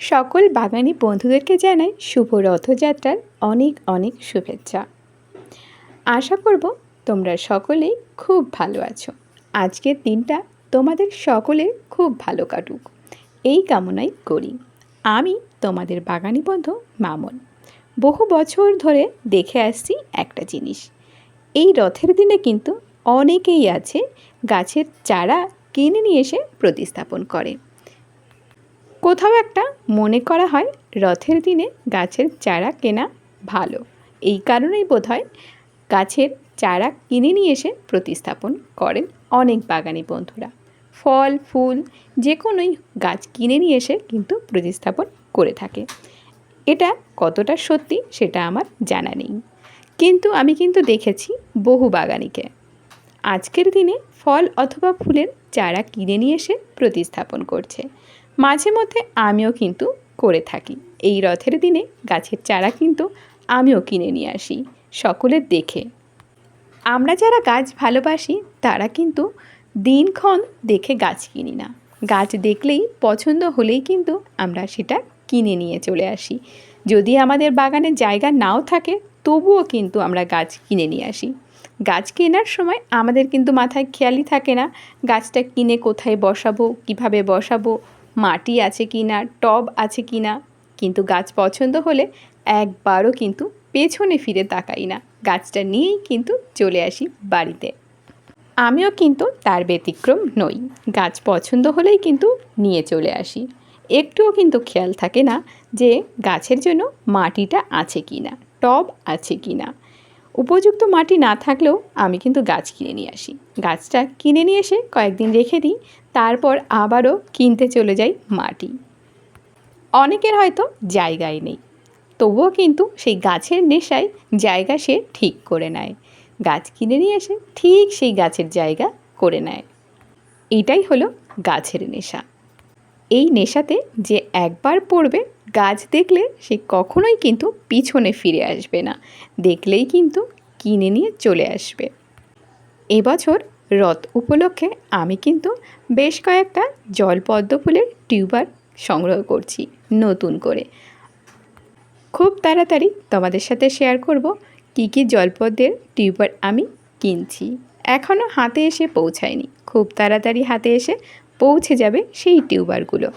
সকল বাগানি বন্ধুদেরকে জানাই শুভ রথযাত্রার অনেক অনেক শুভেচ্ছা। আশা করব তোমরা সকলেই খুব ভালো আছো। আজকের দিনটা তোমাদের সকলের খুব ভালো কাটুক। এই কামনাই করি। আমি তোমাদের বাগানি বন্ধু মামন। বহু বছর ধরে দেখে আসছি একটা জিনিস। এই রথের দিনে কিন্তু অনেকেই আছে গাছের চারা কিনে নিয়ে এসে প্রতিস্থাপন করে। কোথাও একটা মনে করা হয় রথের দিনে গাছের চারা কেনা ভালো। এই কারণেই বোধ হয় গাছের চারা কিনে নিয়ে এসে প্রতিস্থাপন করেন অনেক বাগানি বন্ধুরা। ফল, ফুল যে কোনোই গাছ কিনে নিয়ে এসে কিন্তু প্রতিস্থাপন করে থাকে। এটা কতটা সত্যি সেটা আমার জানা নেই। কিন্তু আমি কিন্তু দেখেছি বহু বাগানিকে। আজকের দিনে ফল অথবা ফুলের চারা কিনে নিয়ে এসে প্রতিস্থাপন করছে। মাঝে মধ্যে আমিও কিন্তু করে থাকি। এই রথের দিনে গাছের চারা কিন্তু আমিও কিনে নিয়ে আসি সকলের দেখে। আমরা যারা গাছ ভালোবাসি, তারা কিন্তু দিনক্ষণ দেখে গাছ কিনি না। গাছ দেখলেই পছন্দ হলেই কিন্তু আমরা সেটা কিনে নিয়ে চলে আসি। যদি আমাদের বাগানে জায়গা নাও থাকে, তবুও কিন্তু আমরা গাছ কিনে নিয়ে আসি। গাছ কেনার সময় আমাদের কিন্তু মাথায় খেয়ালই থাকে না, গাছটা কিনে কোথায় বসাবো, কীভাবে বসাবো মাটি আছে কি না, টব আছে কি না, কিন্তু গাছ পছন্দ হলে একবারও কিন্তু পেছনে ফিরে তাকাই না। গাছটা নিয়েই কিন্তু চলে আসি বাড়িতে। আমিও কিন্তু তার ব্যতিক্রম নই। গাছ পছন্দ হলেই কিন্তু নিয়ে চলে আসি। একটুও কিন্তু খেয়াল থাকে না যে গাছের জন্য মাটিটা আছে কি না, টব আছে কি না। উপযুক্ত মাটি না থাকলেও আমি কিন্তু গাছ কিনে নিয়ে আসি। গাছটা কিনে নিয়ে এসে কয়েকদিন রেখে দিই তারপর আবারও কিনতে চলে যাই মাটি। অনেকের হয়তো জায়গায় নেই। তবুও কিন্তু সেই গাছের নেশায় জায়গা সে ঠিক করে নেয়। গাছ কিনে নিয়ে এসে ঠিক সেই গাছের জায়গা করে নেয়। এটাই হলো গাছের নেশা। এই নেশাতে যে একবার পড়বে, গাছ দেখলে সে কখনোই কিন্তু পিছনে ফিরে আসবে না। দেখলেই কিন্তু কিনে নিয়ে চলে আসবে। এবছর রথ উপলক্ষে আমি কিন্তু বেশ কয়েকটা জল পদ্ম ফুলের টিউবার সংগ্রহ করছি নতুন করে। খুব তাড়াতাড়ি তোমাদের সাথে শেয়ার করব কি কী জলপদ্মের টিউবার আমি কিনছি। এখনও হাতে এসে পৌঁছায়নি। খুব তাড়াতাড়ি হাতে এসে পৌঁছে যাবে সেই টিউবারগুলো।